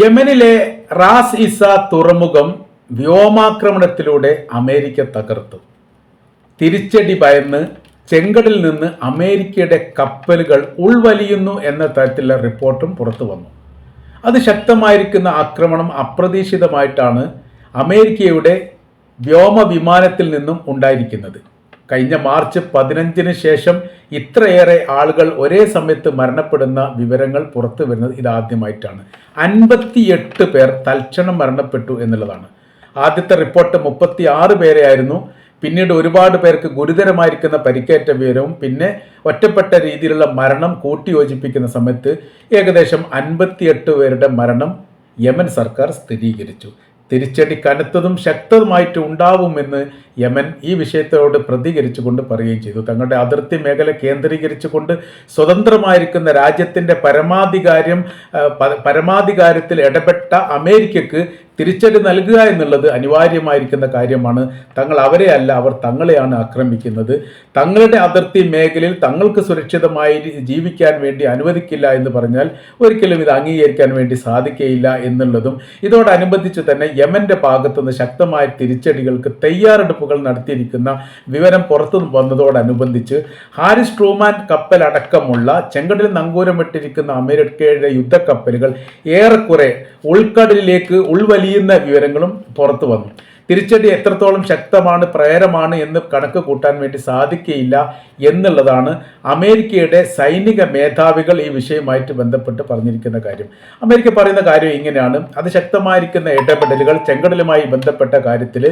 യമനിലെ റാസ് ഇസ തുറമുഖം വ്യോമാക്രമണത്തിലൂടെ അമേരിക്ക തകർത്തു. തിരിച്ചടി ഭയന്ന് ചെങ്കടലിൽ നിന്ന് അമേരിക്കയുടെ കപ്പലുകൾ ഉൾവലിയുന്നു എന്ന തരത്തിലുള്ള റിപ്പോർട്ടും പുറത്തു വന്നു. അത് ശക്തമായിരിക്കുന്ന ആക്രമണം അപ്രതീക്ഷിതമായിട്ടാണ് അമേരിക്കയുടെ വ്യോമ വിമാനത്തിൽ നിന്നും ഉണ്ടായിരിക്കുന്നത്. കഴിഞ്ഞ മാർച്ച് പതിനഞ്ചിന് ശേഷം ഇത്രയേറെ ആളുകൾ ഒരേ സമയത്ത് മരണപ്പെടുന്ന വിവരങ്ങൾ പുറത്തു വരുന്നത് ഇതാദ്യമായിട്ടാണ്. അൻപത്തിയെട്ട് പേർ തൽക്ഷണം മരണപ്പെട്ടു എന്നുള്ളതാണ്. ആദ്യത്തെ റിപ്പോർട്ട് മുപ്പത്തി ആറ് പേരെയായിരുന്നു. പിന്നീട് ഒരുപാട് പേർക്ക് ഗുരുതരമായിരിക്കുന്ന പരിക്കേറ്റ വിവരവും പിന്നെ ഒറ്റപ്പെട്ട രീതിയിലുള്ള മരണം കൂട്ടിയോജിപ്പിക്കുന്ന സമയത്ത് ഏകദേശം അൻപത്തിയെട്ട് പേരുടെ മരണം യമൻ സർക്കാർ സ്ഥിരീകരിച്ചു. തിരിച്ചടി കനത്തതും ശക്തവുമായിട്ട് ഉണ്ടാവുമെന്ന് യമൻ ഈ വിഷയത്തോട് പ്രതികരിച്ചുകൊണ്ട് പറയുകയും ചെയ്തു. തങ്ങളുടെ അതിർത്തി മേഖല കേന്ദ്രീകരിച്ചുകൊണ്ട് സ്വതന്ത്രമായിരിക്കുന്ന രാജ്യത്തിന്റെ പരമാധികാരം പരമാധികാരത്തിൽ ഇടപെട്ട അമേരിക്കക്ക് തിരിച്ചടി നൽകുക എന്നുള്ളത് അനിവാര്യമായിരിക്കുന്ന കാര്യമാണ്. തങ്ങൾ അവരെ അല്ല അവർ തങ്ങളെയാണ് ആക്രമിക്കുന്നത്. തങ്ങളുടെ അതിർത്തി മേഖലയിൽ തങ്ങൾക്ക് സുരക്ഷിതമായി ജീവിക്കാൻ വേണ്ടി അനുവദിക്കില്ല എന്ന് പറഞ്ഞാൽ ഒരിക്കലും ഇത് അംഗീകരിക്കാൻ വേണ്ടി സാധിക്കുകയില്ല എന്നുള്ളതും ഇതോടനുബന്ധിച്ച് തന്നെ യമന്റെ ഭാഗത്തുനിന്ന് ശക്തമായ തിരിച്ചടികൾക്ക് തയ്യാറെടുപ്പുകൾ നടത്തിയിരിക്കുന്ന വിവരം പുറത്തു വന്നതോടനുബന്ധിച്ച് ഹാരിസ് ട്രൂമാൻ കപ്പൽ അടക്കമുള്ള ചെങ്കടലിൽ നങ്കൂരമിട്ടിരിക്കുന്ന അമേരിക്കയുടെ യുദ്ധക്കപ്പലുകൾ ഏറെക്കുറെ ഉൾക്കടലിലേക്ക് ഉൾവലിയുന്ന വിവരങ്ങളും പുറത്തു വന്നു. തിരിച്ചടി എത്രത്തോളം ശക്തമാണ് പ്രേരമാണ് എന്ന് കണക്ക് കൂട്ടാൻ വേണ്ടി സാധിക്കുകയില്ല എന്നുള്ളതാണ് അമേരിക്കയുടെ സൈനിക മേധാവികൾ ഈ വിഷയവുമായിട്ട് ബന്ധപ്പെട്ട് പറഞ്ഞിരിക്കുന്ന കാര്യം. അമേരിക്ക പറയുന്ന കാര്യം ഇങ്ങനെയാണ്. അത് ശക്തമായിരിക്കുന്ന ഇടപെടലുകൾ ചെങ്കടലുമായി ബന്ധപ്പെട്ട കാര്യത്തിൽ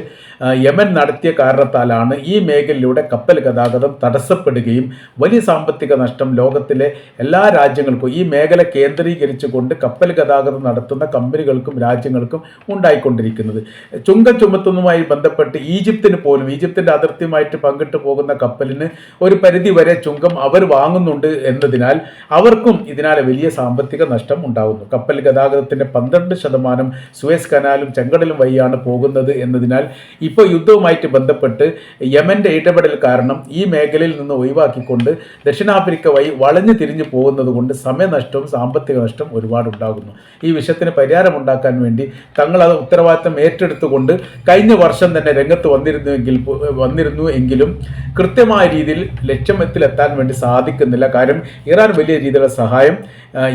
യമൻ നടത്തിയ കാരണത്താലാണ് ഈ മേഖലയിലൂടെ കപ്പൽ ഗതാഗതം തടസ്സപ്പെടുകയും വലിയ സാമ്പത്തിക നഷ്ടം ലോകത്തിലെ എല്ലാ രാജ്യങ്ങൾക്കും ഈ മേഖല കേന്ദ്രീകരിച്ചുകൊണ്ട് കപ്പൽ ഗതാഗതം നടത്തുന്ന കമ്പനികൾക്കും രാജ്യങ്ങൾക്കും ഉണ്ടായിക്കൊണ്ടിരിക്കുന്നത്. ചുങ്കം ചുമത്തുന്നതുമായി ബന്ധപ്പെട്ട് ഈജിപ്തിന് പോലും ഈജിപ്തിന്റെ അതിർത്തിയുമായിട്ട് പങ്കിട്ട് പോകുന്ന കപ്പലിന് ഒരു പരിധി വരെ ചുങ്കം അവർ വാങ്ങുന്നുണ്ട് എന്നതിനാൽ അവർക്കും ഇതിനാൽ വലിയ സാമ്പത്തിക നഷ്ടം ഉണ്ടാകുന്നു കപ്പൽ ഗതാഗതത്തിന്റെ പന്ത്രണ്ട് ശതമാനം സുവേസ് കനാലും ചെങ്കടലും വഴിയാണ് പോകുന്നത് എന്നതിനാൽ ഇപ്പോൾ യുദ്ധവുമായിട്ട് ബന്ധപ്പെട്ട് യമന്റെ ഇടപെടൽ കാരണം ഈ മേഖലയിൽ നിന്ന് ഒഴിവാക്കിക്കൊണ്ട് ദക്ഷിണാഫ്രിക്ക വഴി വളഞ്ഞു തിരിഞ്ഞു പോകുന്നത് കൊണ്ട് സമയനഷ്ടവും സാമ്പത്തിക നഷ്ടം ഒരുപാട് ഉണ്ടാകുന്നു ഈ വിഷയത്തിന് പരിഹാരമുണ്ടാക്കാൻ വേണ്ടി തങ്ങൾ അത് ഉത്തരവാദിത്തം ഏറ്റെടുത്തുകൊണ്ട് കഴിഞ്ഞ വർഷം തന്നെ രംഗത്ത് വന്നിരുന്നുവെങ്കിൽ വന്നിരുന്നു എങ്കിലും കൃത്യമായ രീതിയിൽ ലക്ഷ്യമത്തിലെത്താൻ വേണ്ടി സാധിക്കുന്നില്ല. കാര്യം ഇറാൻ വലിയ രീതിയിലുള്ള സഹായം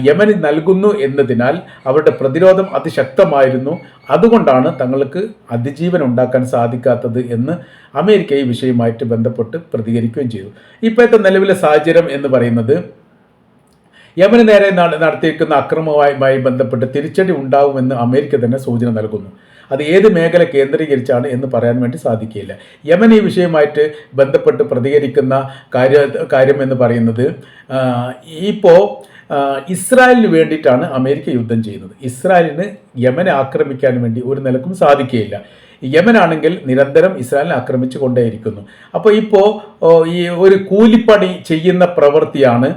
യമന് നൽകുന്നു എന്നതിനാൽ അവരുടെ പ്രതിരോധം അതിശക്തമായിരുന്നു. അതുകൊണ്ടാണ് തങ്ങൾക്ക് അതിജീവനം ഉണ്ടാക്കാൻ സാധിക്കാത്തത് എന്ന് അമേരിക്ക ഈ വിഷയവുമായിട്ട് ബന്ധപ്പെട്ട് പ്രതികരിക്കുകയും ചെയ്തു. ഇപ്പോഴത്തെ നിലവിലെ സാഹചര്യം എന്ന് പറയുന്നത് യമന് നേരെ നട- നടത്തിയിരിക്കുന്ന അക്രമവുമായി ബന്ധപ്പെട്ട് തിരിച്ചടി ഉണ്ടാവുമെന്ന് അമേരിക്ക തന്നെ സൂചന നൽകുന്നു. അത് ഏത് മേഖല കേന്ദ്രീകരിച്ചാണ് എന്ന് പറയാൻ വേണ്ടി സാധിക്കില്ല. യമൻ ഈ വിഷയവുമായിട്ട് ബന്ധപ്പെട്ട് പ്രതികരിക്കുന്ന കാര്യ കാര്യം എന്ന് പറയുന്നത് ഇപ്പോൾ ഇസ്രായേലിന് വേണ്ടിയിട്ടാണ് അമേരിക്ക യുദ്ധം ചെയ്യുന്നത്. ഇസ്രായേലിന് യമനെ ആക്രമിക്കാൻ വേണ്ടി ഒരു നിലക്കും സാധിക്കുകയില്ല. യമനാണെങ്കിൽ നിരന്തരം ഇസ്രായേലിനെ ആക്രമിച്ചു കൊണ്ടേയിരിക്കുന്നു അപ്പോൾ ഇപ്പോൾ ഈ ഒരു കൂലിപ്പണി ചെയ്യുന്ന പ്രവൃത്തിയാണ്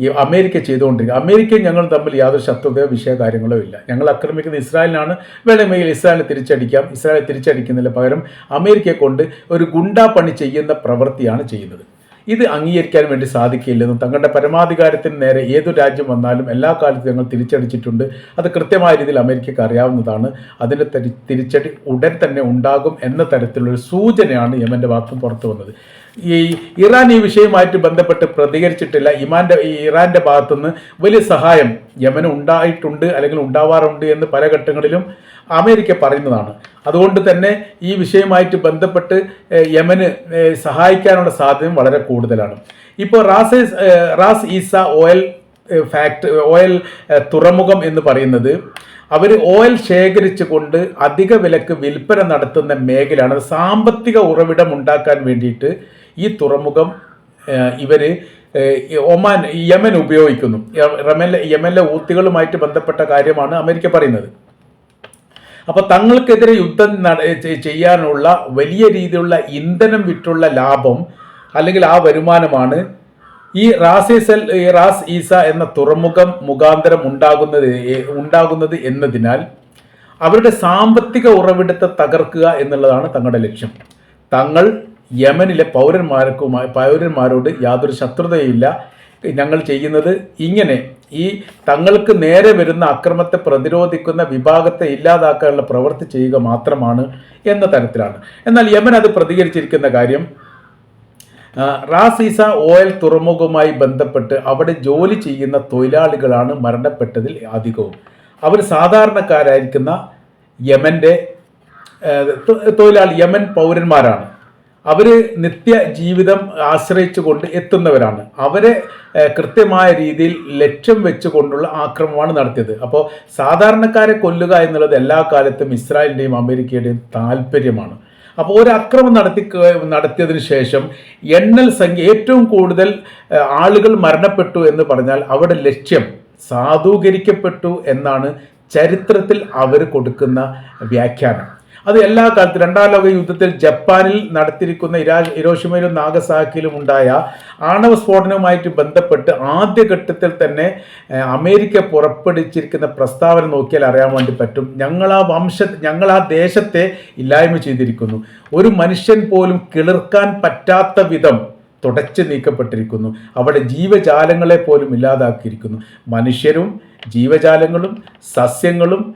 ഈ അമേരിക്ക ചെയ്തുകൊണ്ടിരിക്കുക. അമേരിക്കയും ഞങ്ങൾ തമ്മിൽ യാതൊരു ശത്രുതയോ വിഷയ കാര്യങ്ങളോ ഇല്ല. ഞങ്ങൾ ആക്രമിക്കുന്ന ഇസ്രായേലിനാണ്. വേണമെങ്കിൽ ഇസ്രായേലിനെ തിരിച്ചടിക്കാം. ഇസ്രായേൽ തിരിച്ചടിക്കുന്നതിന് പകരം അമേരിക്കയെ കൊണ്ട് ഒരു ഗുണ്ടാ പണി ചെയ്യുന്ന പ്രവൃത്തിയാണ് ചെയ്യുന്നത്. ഇത് അംഗീകരിക്കാൻ വേണ്ടി സാധിക്കില്ലെന്നും തങ്ങളുടെ പരമാധികാരത്തിന് നേരെ ഏതു രാജ്യം വന്നാലും എല്ലാ കാലത്തും ഞങ്ങൾ തിരിച്ചടിച്ചിട്ടുണ്ട്. അത് കൃത്യമായ രീതിയിൽ അമേരിക്കയ്ക്ക് അറിയാവുന്നതാണ്. അതിന്റെ തിരിച്ചടി ഉടൻ തന്നെ ഉണ്ടാകും എന്ന തരത്തിലുള്ള സൂചനയാണ് യമന്റെ ഭാഗത്തും പുറത്തു വന്നത്. ഈ ഇറാൻ ഈ വിഷയവുമായിട്ട് ബന്ധപ്പെട്ട് പ്രതികരിച്ചിട്ടില്ല. ഇമാന്റെ ഇറാന്റെ ഭാഗത്തുനിന്ന് വലിയ സഹായം യമന് ഉണ്ടായിട്ടുണ്ട് അല്ലെങ്കിൽ ഉണ്ടാവാറുണ്ട് എന്ന് പല ഘട്ടങ്ങളിലും അമേരിക്ക പറയുന്നതാണ്. അതുകൊണ്ട് തന്നെ ഈ വിഷയവുമായിട്ട് ബന്ധപ്പെട്ട് യമന് സഹായിക്കാനുള്ള സാധ്യത വളരെ കൂടുതലാണ്. ഇപ്പോൾ Ras Ras Isa oil factory fact oil തുറമുഖം എന്ന് പറയുന്നത് അവർ ഓയിൽ ശേഖരിച്ചു കൊണ്ട് അധിക വിലക്ക് വിൽപ്പന നടത്തുന്ന മേഖലയാണ്. സാമ്പത്തിക ഉറവിടം ഉണ്ടാക്കാൻ വേണ്ടിയിട്ട് ഈ തുറമുഖം ഇവർ ഒമാൻ യമൻ ഉപയോഗിക്കുന്നു. യമനിലെ യമനിലെ ഊത്തികളുമായിട്ട് ബന്ധപ്പെട്ട കാര്യമാണ് അമേരിക്ക പറയുന്നത്. അപ്പോൾ തങ്ങൾക്കെതിരെ യുദ്ധം ചെയ്യാനുള്ള വലിയ രീതിയിലുള്ള ഇന്ധനം വിറ്റുള്ള ലാഭം അല്ലെങ്കിൽ ആ വരുമാനമാണ് ഈ റാസിസൽ റാസ് ഈസ എന്ന തുറമുഖം മുഖാന്തരം ഉണ്ടാകുന്നത് ഉണ്ടാകുന്നത് എന്നതിനാൽ അവരുടെ സാമ്പത്തിക ഉറവിടത്തെ തകർക്കുക എന്നുള്ളതാണ് തങ്ങളുടെ ലക്ഷ്യം. തങ്ങൾ യമനിലെ പൗരന്മാർക്കുമായി പൗരന്മാരോട് യാതൊരു ശത്രുതയില്ല ഞങ്ങൾ ചെയ്യുന്നത് ഇങ്ങനെ. ഈ തങ്ങൾക്ക് നേരെ വരുന്ന അക്രമത്തെ പ്രതിരോധിക്കുന്ന വിഭാഗത്തെ ഇല്ലാതാക്കാനുള്ള പ്രവൃത്തി ചെയ്യുക മാത്രമാണ് എന്ന തരത്തിലാണ്. എന്നാൽ യമൻ അത് പ്രതികരിച്ചിരിക്കുന്ന കാര്യം റാസീസ ഓയിൽ തുറമുഖവുമായി ബന്ധപ്പെട്ട് അവിടെ ജോലി ചെയ്യുന്ന തൊഴിലാളികളാണ് മരണപ്പെട്ടതിൽ അധികവും അവർ സാധാരണക്കാരായിരിക്കുന്ന യമന്റെ തൊഴിലാളി യമൻ പൗരന്മാരാണ്. അവർ നിത്യ ജീവിതം ആശ്രയിച്ചുകൊണ്ട് എത്തുന്നവരാണ്. അവരെ കൃത്യമായ രീതിയിൽ ലക്ഷ്യം വെച്ചുകൊണ്ടുള്ള ആക്രമണമാണ് നടത്തിയത്. അപ്പോൾ സാധാരണക്കാരെ കൊല്ലുക എന്നുള്ളത് എല്ലാ കാലത്തും ഇസ്രായേലിന്റെയും അമേരിക്കയുടെയും താല്പര്യമാണ്. അപ്പോൾ ഒരു അക്രമം നടത്തി നടത്തിയതിനു ശേഷം എണ്ണൽ സംഖ്യ ഏറ്റവും കൂടുതൽ ആളുകൾ മരണപ്പെട്ടു എന്ന് പറഞ്ഞാൽ അവിടെ ലക്ഷ്യം സാധൂകരിക്കപ്പെട്ടു എന്നാണ് ചരിത്രത്തിൽ അവർ കൊടുക്കുന്ന വ്യാഖ്യാനം. അത് എല്ലാ കാലത്തും രണ്ടാം ലോക യുദ്ധത്തിൽ ജപ്പാനിൽ നടത്തിയിരിക്കുന്ന ഇരാ ഇരോഷിമയിലും നാഗസാക്കിയിലും ഉണ്ടായ ആണവ സ്ഫോടനവുമായിട്ട് ബന്ധപ്പെട്ട് ആദ്യഘട്ടത്തിൽ തന്നെ അമേരിക്ക പുറപ്പെടുവിച്ചിരിക്കുന്ന പ്രസ്താവന നോക്കിയാൽ അറിയാൻ വേണ്ടി പറ്റും. ഞങ്ങൾ ആ വംശ ഞങ്ങൾ ആ ദേശത്തെ ഇല്ലായ്മ ചെയ്തിരിക്കുന്നു. ഒരു മനുഷ്യൻ പോലും കിളിർക്കാൻ പറ്റാത്ത വിധം തുടച്ചു നീക്കപ്പെട്ടിരിക്കുന്നു. അവിടെ ജീവജാലങ്ങളെ പോലും ഇല്ലാതാക്കിയിരിക്കുന്നു. മനുഷ്യരും ജീവജാലങ്ങളും സസ്യങ്ങളും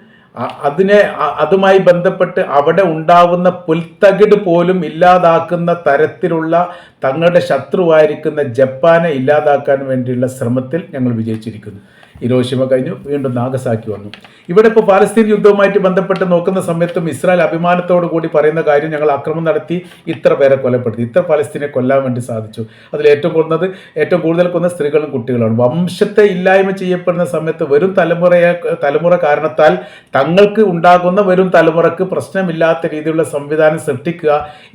അതിനെ അതുമായി ബന്ധപ്പെട്ട് അവിടെ ഉണ്ടാവുന്ന പുൽത്തകിട് പോലും ഇല്ലാതാക്കുന്ന തരത്തിലുള്ള തങ്ങളുടെ ശത്രുവായിരിക്കുന്ന ജപ്പാനെ ഇല്ലാതാക്കാൻ വേണ്ടിയുള്ള ശ്രമത്തിൽ ഞങ്ങൾ വിജയിച്ചിരിക്കുന്നു. ഇരോഷിമ കഴിഞ്ഞു വീണ്ടും നാഗസാക്കി വന്നു. ഇവിടെ ഇപ്പോൾ പാലസ്തീൻ യുദ്ധവുമായിട്ട് ബന്ധപ്പെട്ട് നോക്കുന്ന സമയത്തും ഇസ്രായേൽ അഭിമാനത്തോടു കൂടി പറയുന്ന കാര്യം ഞങ്ങൾ ആക്രമണം നടത്തി ഇത്ര പേരെ കൊലപ്പെടുത്തി ഇത്ര പാലസ്തീനെ കൊല്ലാൻ വേണ്ടി സാധിച്ചു. അതിൽ ഏറ്റവും കൊന്നത് ഏറ്റവും കൂടുതൽ കൊന്ന സ്ത്രീകളും കുട്ടികളാണ് വംശത്തെ ഇല്ലായ്മ ചെയ്യപ്പെടുന്ന സമയത്ത് വരും തലമുറയെ തലമുറ കാരണത്താൽ തങ്ങൾക്ക് ഉണ്ടാകുന്ന വരും തലമുറയ്ക്ക് പ്രശ്നമില്ലാത്ത രീതിയിലുള്ള സംവിധാനം സൃഷ്ടിക്കുക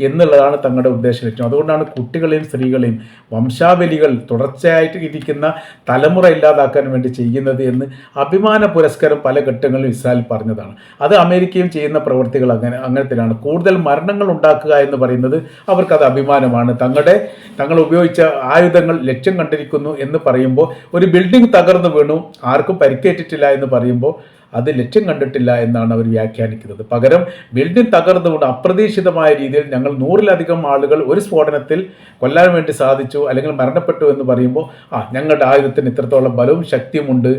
എന്നുള്ളതാണ് തങ്ങളുടെ ഉദ്ദേശ. ലക്ഷ്യം അതുകൊണ്ടാണ് കുട്ടികളെയും സ്ത്രീകളെയും വംശാവലികൾ തുടർച്ചയായിട്ട് ഇരിക്കുന്ന തലമുറ ഇല്ലാതാക്കാൻ വേണ്ടി ചെയ്യുന്നത് എന്ന് അഭിമാന പുരസ്കാരം പല ഘട്ടങ്ങളിലും ഇസ്രായേൽ പറഞ്ഞതാണ്. അത് അമേരിക്കയും ചെയ്യുന്ന പ്രവൃത്തികൾ അങ്ങനെ അങ്ങനത്തിലാണ്. കൂടുതൽ മരണങ്ങൾ ഉണ്ടാക്കുക എന്ന് പറയുന്നത് അവർക്കത് അഭിമാനമാണ്. തങ്ങളുടെ തങ്ങൾ ഉപയോഗിച്ച ആയുധങ്ങൾ ലക്ഷ്യം കണ്ടിരിക്കുന്നു എന്ന് പറയുമ്പോൾ ഒരു ബിൽഡിംഗ് തകർന്നു വീണു ആർക്കും പരിക്കേറ്റിട്ടില്ല എന്ന് പറയുമ്പോൾ അത് ലക്ഷ്യം കണ്ടിട്ടില്ല എന്നാണ് അവർ വ്യാഖ്യാനിക്കുന്നത്. പകരം ബിൽഡിംഗ് തകർന്നുകൊണ്ട് അപ്രതീക്ഷിതമായ രീതിയിൽ ഞങ്ങൾ നൂറിലധികം ആളുകൾ ഒരു സ്ഫോടനത്തിൽ കൊല്ലാൻ വേണ്ടി സാധിച്ചു അല്ലെങ്കിൽ മരണപ്പെട്ടു എന്ന് പറയുമ്പോൾ ആ ഞങ്ങളുടെ ആയുധത്തിന് ഇത്രത്തോളം ബലവും ശക്തിയുമുണ്ട്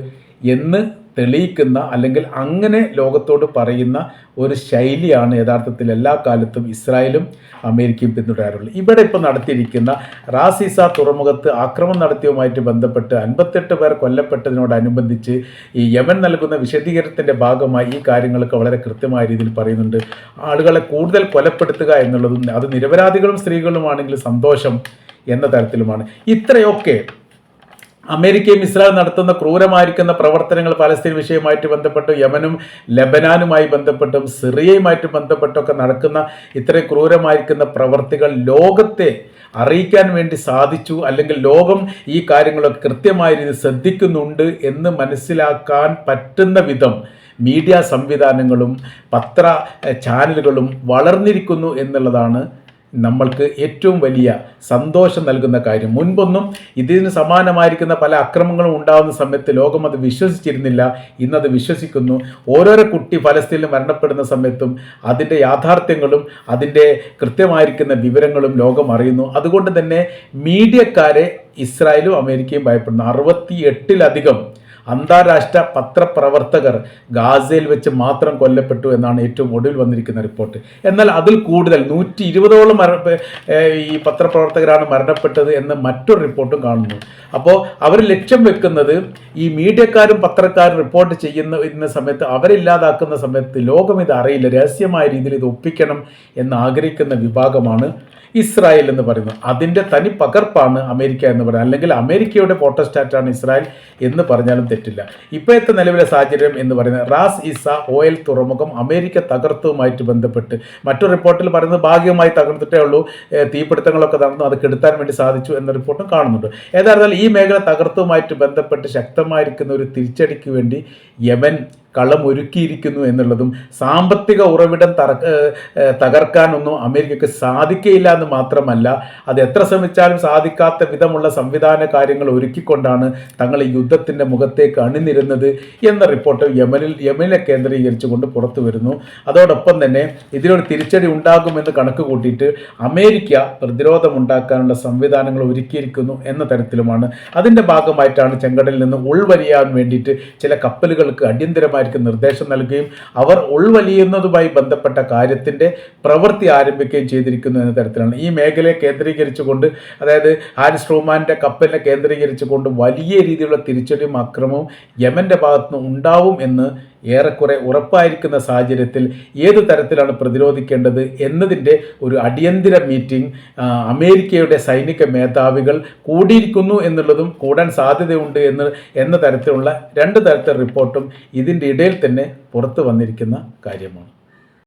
എന്ന് തെളിയിക്കുന്ന അല്ലെങ്കിൽ അങ്ങനെ ലോകത്തോട് പറയുന്ന ഒരു ശൈലിയാണ് യഥാർത്ഥത്തിൽ എല്ലാ കാലത്തും ഇസ്രായേലും അമേരിക്കയും പിന്തുടരാറുള്ളത്. ഇവിടെ ഇപ്പോൾ നടത്തിയിരിക്കുന്ന റാസിസ തുറമുഖത്ത് ആക്രമണം നടത്തിയതുമായിട്ട് ബന്ധപ്പെട്ട് അൻപത്തെട്ട് പേർ കൊല്ലപ്പെട്ടതിനോടനുബന്ധിച്ച് ഈ യമൻ നൽകുന്ന വിശദീകരണത്തിന്റെ ഭാഗമായി ഈ കാര്യങ്ങളൊക്കെ വളരെ കൃത്യമായ രീതിയിൽ പറയുന്നുണ്ട്. ആളുകളെ കൂടുതൽ കൊലപ്പെടുത്തുക എന്നുള്ളതും അത് നിരപരാധികളും സ്ത്രീകളുമാണെങ്കിൽ സന്തോഷം എന്ന തരത്തിലുമാണ്. ഇത്രയൊക്കെ അമേരിക്കയും ഇസ്രായേൽ നടത്തുന്ന ക്രൂരമായിരിക്കുന്ന പ്രവർത്തനങ്ങൾ പലസ്തീൻ വിഷയവുമായിട്ട് ബന്ധപ്പെട്ട് യമനും ലബനാനുമായി ബന്ധപ്പെട്ടും സിറിയയുമായിട്ട് ബന്ധപ്പെട്ടൊക്കെ നടക്കുന്ന ഇത്രയും ക്രൂരമായിരിക്കുന്ന പ്രവർത്തികൾ ലോകത്തെ അറിയിക്കാൻ വേണ്ടി സാധിച്ചു അല്ലെങ്കിൽ ലോകം ഈ കാര്യങ്ങളൊക്കെ കൃത്യമായ രീതിയിൽ ശ്രദ്ധിക്കുന്നുണ്ട് എന്ന് മനസ്സിലാക്കാൻ പറ്റുന്ന വിധം മീഡിയ സംവിധാനങ്ങളും പത്ര ചാനലുകളും വളർന്നിരിക്കുന്നു എന്നുള്ളതാണ് നമ്മൾക്ക് ഏറ്റവും വലിയ സന്തോഷം നൽകുന്ന കാര്യം. മുൻപൊന്നും ഇതിന് സമാനമായിരിക്കുന്ന പല അക്രമങ്ങളും ഉണ്ടാകുന്ന സമയത്ത് ലോകം അത് വിശ്വസിച്ചിരുന്നില്ല. ഇന്നത് വിശ്വസിക്കുന്നു. ഓരോരോ കുട്ടി ഫലസ്തീനിൽ മരണപ്പെടുന്ന സമയത്തും അതിന്റെ യാഥാർത്ഥ്യങ്ങളും അതിന്റെ കൃത്യമായിരിക്കുന്ന വിവരങ്ങളും ലോകം അറിയുന്നു. അതുകൊണ്ട് തന്നെ മീഡിയക്കാരെ ഇസ്രായേലും അമേരിക്കയും ഭയപ്പെടുന്നു. അറുപത്തി എട്ടിലധികം അന്താരാഷ്ട്ര പത്രപ്രവർത്തകർ ഗാസയിൽ വെച്ച് മാത്രം കൊല്ലപ്പെട്ടു എന്നാണ് ഏറ്റവും ഒടുവിൽ വന്നിരിക്കുന്ന റിപ്പോർട്ട്. എന്നാൽ അതിൽ കൂടുതൽ നൂറ്റി ഇരുപതോളം മര ഈ പത്രപ്രവർത്തകരാണ് മരണപ്പെട്ടത് എന്ന് മറ്റൊരു റിപ്പോർട്ടും കാണുന്നു. അപ്പോൾ അവർ ലക്ഷ്യം വെക്കുന്നത് ഈ മീഡിയക്കാരും പത്രക്കാരും റിപ്പോർട്ട് ചെയ്യുന്ന സമയത്ത് അവരില്ലാതാക്കുന്ന സമയത്ത് ലോകം ഇത് അറിയില്ല. രഹസ്യമായ രീതിയിൽ ഇത് ഒപ്പിക്കണം എന്ന് ആഗ്രഹിക്കുന്ന വിഭാഗമാണ് ഇസ്രായേൽ എന്ന് പറയുന്നത്. അതിന്റെ തനി പകർപ്പാണ് അമേരിക്ക എന്ന് പറയുന്നത്. അല്ലെങ്കിൽ അമേരിക്കയുടെ ഫോട്ടോസ്റ്റാറ്റാണ് ഇസ്രായേൽ എന്ന് പറഞ്ഞാലും തെറ്റില്ല. ഇപ്പോഴത്തെ നിലവിലെ സാഹചര്യം എന്ന് പറയുന്നത് റാസ് ഇസ ഓയിൽ തുറമുഖം അമേരിക്ക തകർത്തതുമായിട്ട് ബന്ധപ്പെട്ട് മറ്റു റിപ്പോർട്ടിൽ പറയുന്നത് ഭാഗികമായി തകർത്തിട്ടേ ഉള്ളൂ. തീപിടുത്തങ്ങളൊക്കെ നടന്നു. അത് കെടുത്താൻ വേണ്ടി സാധിച്ചു എന്ന റിപ്പോർട്ടും കാണുന്നുണ്ട്. ഏതായിരുന്നാലും ഈ മേഖല തകർത്തതുമായിട്ട് ബന്ധപ്പെട്ട് ശക്തമായിരിക്കുന്ന ഒരു തിരിച്ചടിക്ക് വേണ്ടി യമൻ കളമൊരുക്കിയിരിക്കുന്നു എന്നുള്ളതും സാമ്പത്തിക ഉറവിടം തകർക്കാനൊന്നും അമേരിക്കക്ക് സാധിക്കയില്ല എന്ന് മാത്രമല്ല അത് എത്ര ശ്രമിച്ചാലും സാധിക്കാത്ത വിധമുള്ള സംവിധാന കാര്യങ്ങൾ ഒരുക്കിക്കൊണ്ടാണ് തങ്ങൾ ഈ യുദ്ധത്തിന്റെ മുഖത്തേക്ക് അണിനിരുന്നത് എന്ന റിപ്പോർട്ട് യമനിൽ യമനിലെ കേന്ദ്രീകരിച്ചുകൊണ്ട് പുറത്തു വരുന്നു. അതോടൊപ്പം തന്നെ ഇതിനൊരു തിരിച്ചടി ഉണ്ടാകുമെന്ന് കണക്ക് കൂട്ടിയിട്ട് അമേരിക്ക പ്രതിരോധം ഉണ്ടാക്കാനുള്ള സംവിധാനങ്ങൾ ഒരുക്കിയിരിക്കുന്നു എന്ന തരത്തിലുമാണ്. അതിന്റെ ഭാഗമായിട്ടാണ് ചെങ്കടലിൽ നിന്ന് ഉൾവലിയാൻ വേണ്ടിയിട്ട് ചില കപ്പലുകൾക്ക് അടിയന്തരമായിരിക്കും നിർദ്ദേശം നൽകുകയും അവർ ഉൾവലിയുന്നതുമായി ബന്ധപ്പെട്ട കാര്യത്തിന്റെ പ്രവൃത്തി ആരംഭിക്കുകയും ചെയ്തിരിക്കുന്നു എന്ന തരത്തിലാണ്. ഈ മേഖലയെ കേന്ദ്രീകരിച്ചുകൊണ്ട് അതായത് ഹാരിസ് ട്രൂമാന്റെ കപ്പലിനെ കേന്ദ്രീകരിച്ചുകൊണ്ട് വലിയ രീതിയിലുള്ള തിരിച്ചടിയും അക്രമവും യമന്റെ ഭാഗത്തുനിന്ന് ഉണ്ടാവും എന്ന് ഏറെക്കുറെ ഉറപ്പായിരിക്കുന്ന സാഹചര്യത്തിൽ ഏത് തരത്തിലാണ് പ്രതിരോധിക്കേണ്ടത് എന്നതിന്റെ ഒരു അടിയന്തര മീറ്റിംഗ് അമേരിക്കയുടെ സൈനിക മേധാവികൾ കൂടിയിരിക്കുന്നു എന്നുള്ളതും കൂടാൻ സാധ്യതയുണ്ട് എന്ന് എന്ന തരത്തിലുള്ള രണ്ട് തരത്തിലുള്ള റിപ്പോർട്ടും ഇതിന്റെ ഇടയിൽ തന്നെ പുറത്തു വന്നിരിക്കുന്ന കാര്യമാണ്.